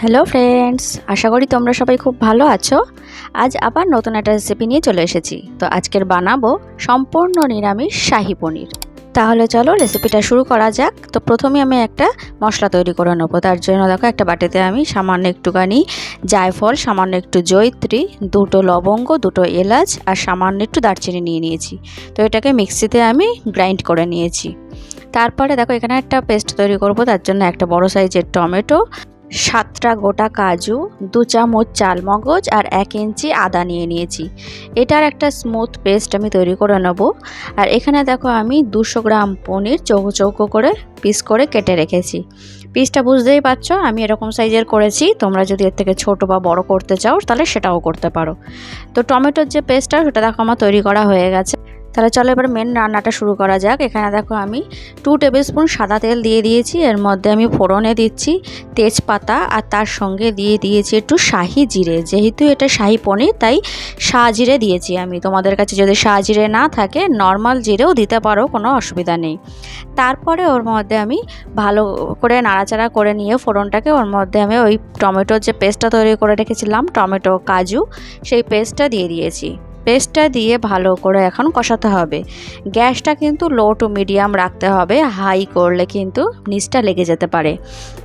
Hello friends আশা করি তোমরা সবাই খুব ভালো আছো। আজ আবার নতুন একটা রেসিপি নিয়ে চলে এসেছি। তো আজকের বানাবো সম্পূর্ণ নিরামিষ শাহি পনির। তাহলে চলো রেসিপিটা শুরু করা যাক। তো প্রথমে আমি একটা মশলা তৈরি করে নেব। তার জন্য দেখো একটা বাটিতে আমি সামান্য একটুখানি জায়ফল, সামান্য একটু জৈত্রী দুটো লবঙ্গ, দুটো এলাচ আর সামান্য একটু দারচিনি নিয়ে নিয়েছি। তো এটাকে মিক্সিতে আমি গ্রাইন্ড করে নিয়েছি। তারপরে দেখো এখানে একটা পেস্ট তৈরি করব। তার জন্য একটা বড় সাইজের টমেটো সাতটা গোটা কাজু, দু চামচ চালমগজ আর এক ইঞ্চি আদা নিয়ে নিয়েছি। এটার একটা স্মুথ পেস্ট আমি তৈরি করে নেব। আর এখানে দেখো আমি দুশো গ্রাম পনির চৌকো চৌকো করে পিস করে কেটে রেখেছি। পিসটা বুঝতেই পারছ, আমি এরকম সাইজের করেছি। তোমরা যদি এর থেকে ছোট বা বড় করতে চাও, তাহলে সেটাও করতে পারো। তো টমেটোর যে পেস্টটা সেটা দেখো আমার তৈরি করা হয়ে গেছে। তাহলে চলো এবার মেন রান্নাটা শুরু করা যাক। এখানে দেখো আমি টু টেবিল স্পুন সাদা তেল দিয়ে দিয়েছি। এর মধ্যে আমি ফোড়নে দিচ্ছি তেজপাতা আর তার সঙ্গে দিয়ে দিয়েছি একটু শাহি জিরে। যেহেতু এটা শাহি পনির, তাই শাহ জিরে দিয়েছি আমি। তোমাদের কাছে যদি শাহ জিরে না থাকে নর্মাল জিরেও দিতে পারো, কোনো অসুবিধা নেই। তারপরে ওর মধ্যে আমি ভালো করে নাড়াচাড়া করে নিয়ে ফোড়নটাকে, ওর মধ্যে আমি ওই টমেটোর যে পেস্টটা তৈরি করে রেখেছিলাম, টমেটো, কাজু, সেই পেস্টটা দিয়ে দিয়েছি। পেস্টটা দিয়ে ভালো করে এখন কষাতে হবে। গ্যাসটা কিন্তু লো টু মিডিয়াম রাখতে হবে, হাই করলে কিন্তু নিচটা লেগে যেতে পারে।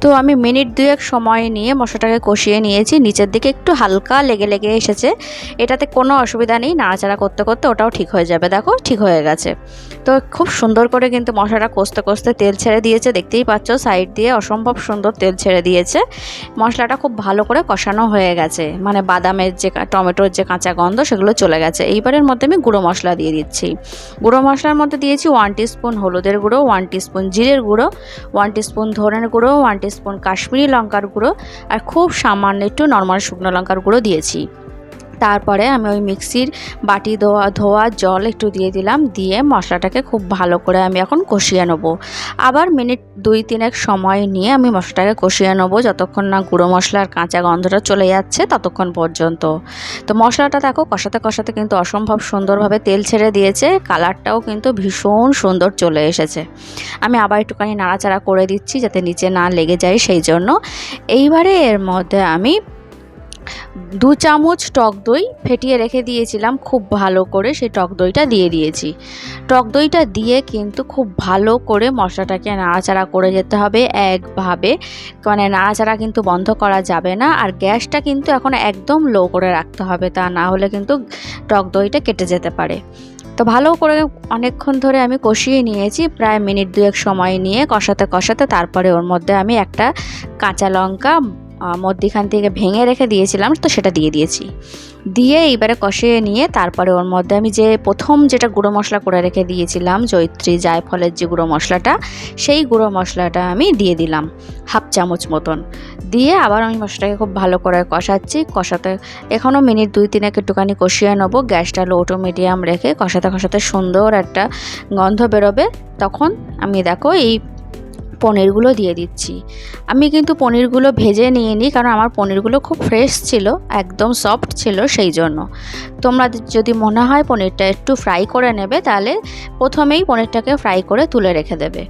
তো আমি মিনিট দুয়েক সময় নিয়ে মশলাটাকে কষিয়ে নিয়েছি, নিচের দিকে একটু হালকা লেগে লেগে এসেছে। এটাতে কোনো অসুবিধা নেই, নাড়াচাড়া করতে করতে ওটাও ঠিক হয়ে যাবে। দেখো, ঠিক হয়ে গেছে। তো খুব সুন্দর করে কিন্তু মশলাটা কষতে কষতে তেল ছেড়ে দিয়েছে, দেখতেই পাচ্ছ সাইড দিয়ে অসম্ভব সুন্দর তেল ছেড়ে দিয়েছে। মশলাটা খুব ভালো করে কষানো হয়ে গেছে। মানে বাদামের যে টমেটোর যে কাঁচা গন্ধ সেগুলো চলে গেছে। এইবারের মধ্যে আমি গুঁড়ো মশলা দিয়ে দিচ্ছি। গুঁড়ো মশলার মধ্যে দিয়েছি ওয়ান স্পুন হলুদের গুঁড়ো ওয়ান স্পুন জিরের গুঁড়ো ওয়ান স্পুন ধনের গুঁড়ো ওয়ান স্পুন কাশ্মীরি লঙ্কার গুঁড়ো, আর খুব সামান্য একটু নর্মাল শুকনো লঙ্কার গুঁড়ো দিয়েছি। তারপরে আমি ওই মিক্সির বাটি ধোয়া ধোয়া জল একটু দিয়ে দিলাম, দিয়ে মশলাটাকে খুব ভালো করে আমি এখন কষিয়ে নেব। আবার মিনিট দুই তিনেক সময় নিয়ে আমি মশলাটাকে কষিয়ে নেব, যতক্ষণ না গুঁড়ো মশলার কাঁচা গন্ধটা চলে যাচ্ছে ততক্ষণ পর্যন্ত। তো মশলাটা দেখো কষাতে কষাতে কিন্তু অসম্ভব সুন্দরভাবে তেল ছেড়ে দিয়েছে, কালারটাও কিন্তু ভীষণ সুন্দর চলে এসেছে। আমি আবার একটুখানি নাড়াচাড়া করে দিচ্ছি যাতে নিচে না লেগে যায় সেই জন্য। এইবারে এর মধ্যে আমি দু চামচ টক দই ফেটিয়ে রেখে দিয়েছিলাম, খুব ভালো করে সেই টক দইটা দিয়ে দিয়েছি। টক দইটা দিয়ে কিন্তু খুব ভালো করে মশলাটাকে নাড়াচাড়া করে যেতে হবে একভাবে মানে নাড়াচাড়া কিন্তু বন্ধ করা যাবে না আর গ্যাসটা কিন্তু এখন একদম লো করে রাখতে হবে, তা না হলে কিন্তু টক দইটা কেটে যেতে পারে। তো ভালো করে অনেকক্ষণ ধরে আমি কষিয়ে নিয়েছি, প্রায় মিনিট দুয়েক সময় নিয়ে কষাতে কষাতে তারপরে ওর মধ্যে আমি একটা কাঁচা লঙ্কা মধ্যিখান থেকে ভেঙে রেখে দিয়েছিলাম, তো সেটা দিয়ে দিয়েছি। দিয়ে এইবারে কষিয়ে নিয়ে তারপরে ওর মধ্যে আমি যে প্রথম যেটা গুঁড়ো মশলা করে রেখে দিয়েছিলাম জৈত্রী জায়ফলের যে গুঁড়ো মশলাটা, সেই গুঁড়ো মশলাটা আমি দিয়ে দিলাম, হাফ চামচ মতন। দিয়ে আবার আমি মশলাটাকে খুব ভালো করে কষাচ্ছি, কষাতে এখনও মিনিট দুই তিনেক একটুখানি কষিয়ে নেব, গ্যাসটা লো টু মিডিয়াম রেখে কষাতে কষাতে সুন্দর একটা গন্ধ বেরোবে, তখন আমি দেখো এই পনিরগুলো দিয়ে দিচ্ছি। আমি কিন্তু পনিরগুলো ভেজে নিয়ে নিই কারণ আমার পনিরগুলো খুব ফ্রেশ ছিল, একদম সফট ছিল সেই জন্য। তোমরা যদি মনে হয় পনিরটা একটু ফ্রাই করে নেবে তাহলে প্রথমেই পনিরটাকে ফ্রাই করে তুলে রেখে দেবে।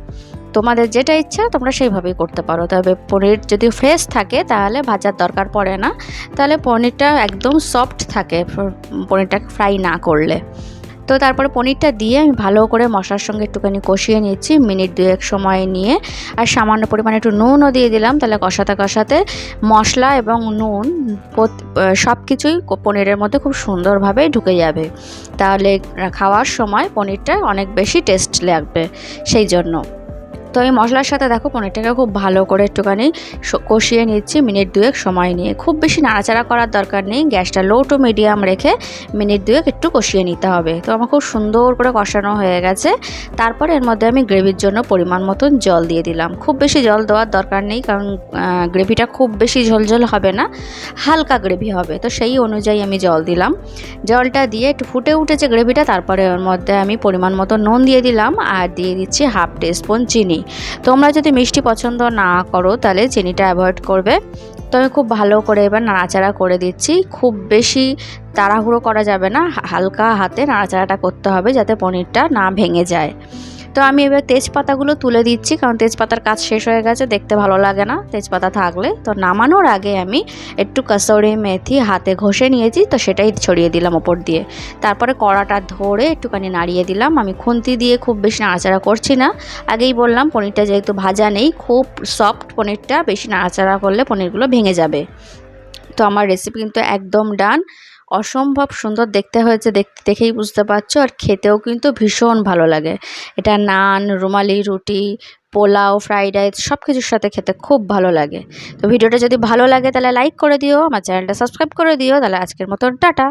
তোমাদের যেটা ইচ্ছা তোমরা সেইভাবেই করতে পারো। তবে পনির যদি ফ্রেশ থাকে তাহলে ভাজার দরকার পড়ে না। তাহলে পনিরটা একদম সফট থাকে পনিরটা ফ্রাই না করলে। তো তারপরে পনিরটা দিয়ে আমি ভালো করে মশলার সঙ্গে একটুখানি কষিয়ে নিচ্ছি। মিনিট দু এক সময় নিয়ে। আর সামান্য পরিমাণে একটু নুনও দিয়ে দিলাম, তাহলে কষাতে কষাতে মশলা এবং নুন সব কিছুই পনিরের মধ্যে খুব সুন্দরভাবে ঢুকে যাবে। তাহলে খাওয়ার সময় পনিরটা অনেক বেশি টেস্ট লাগবে, সেই জন্য। তো এই মশলার সাথে দেখো পনিরটাকে খুব ভালো করে একটুখানি কষিয়ে নিচ্ছি, মিনিট দুয়েক সময় নিয়ে। খুব বেশি নাড়াচাড়া করার দরকার নেই, গ্যাসটা লো টু মিডিয়াম রেখে মিনিট দুয়েক একটু কষিয়ে নিতে হবে। তো আমার খুব সুন্দর করে কষানো হয়ে গেছে। তারপর এর মধ্যে আমি গ্রেভির জন্য পরিমাণ মতন জল দিয়ে দিলাম। খুব বেশি জল দেওয়ার দরকার নেই, কারণ গ্রেভিটা খুব বেশি ঝোলঝোল হবে না, হালকা গ্রেভি হবে। তো সেই অনুযায়ী আমি জল দিলাম। জলটা দিয়ে একটু ফুটে উঠেছে গ্রেভিটা, তারপরে ওর মধ্যে আমি পরিমাণ মতো নুন দিয়ে দিলাম, আর দিয়ে দিচ্ছি হাফ টিস্পুন চিনি। তোমরা যদি মিষ্টি পছন্দ না করো, তাহলে চিনিটা অ্যাভয়েড করবে। তো আমি খুব ভালো করে এবার নাড়াচাড়া করে দিচ্ছি। খুব বেশি তাড়াহুড়ো করা যাবে না, হালকা হাতে নাড়াচাড়াটা করতে হবে যাতে পনিরটা না ভেঙে যায়। তো আমি এবার তেজপাতাগুলো তুলে দিচ্ছি, কারণ তেজপাতার কাজ শেষ হয়ে গেছে, দেখতে ভালো লাগে না তেজপাতা থাকলে। তো নামানোর আগে আমি একটু কাসৌরি মেথি হাতে ঘষে নিয়েছি, তো সেটাই ছড়িয়ে দিলাম ওপর দিয়ে। তারপরে কড়াটা ধরে একটুখানি নাড়িয়ে দিলাম। আমি খুন্তি দিয়ে খুব বেশি নাড়াচাড়া করছি না। আগেই বললাম পনিরটা যেহেতু ভাজা নেই, খুব সফট পনিরটা বেশি নাড়াচাড়া করলে পনিরগুলো ভেঙে যাবে। তো আমার রেসিপি কিন্তু একদম ডান অসম্ভব সুন্দর দেখতে হয়েছে দেখতে দেখেই বুঝতে পারছ। আর খেতেও কিন্তু ভীষণ ভালো লাগে। এটা নান, রুমালি, রুটি, পোলাও, ফ্রাইড রাইস সব কিছুর সাথে খেতে খুব ভালো লাগে। তো ভিডিওটা যদি ভালো লাগে তাহলে লাইক করে দিও, আমার চ্যানেলটা সাবস্ক্রাইব করে দিও, তাহলে আজকের মতন টাটা।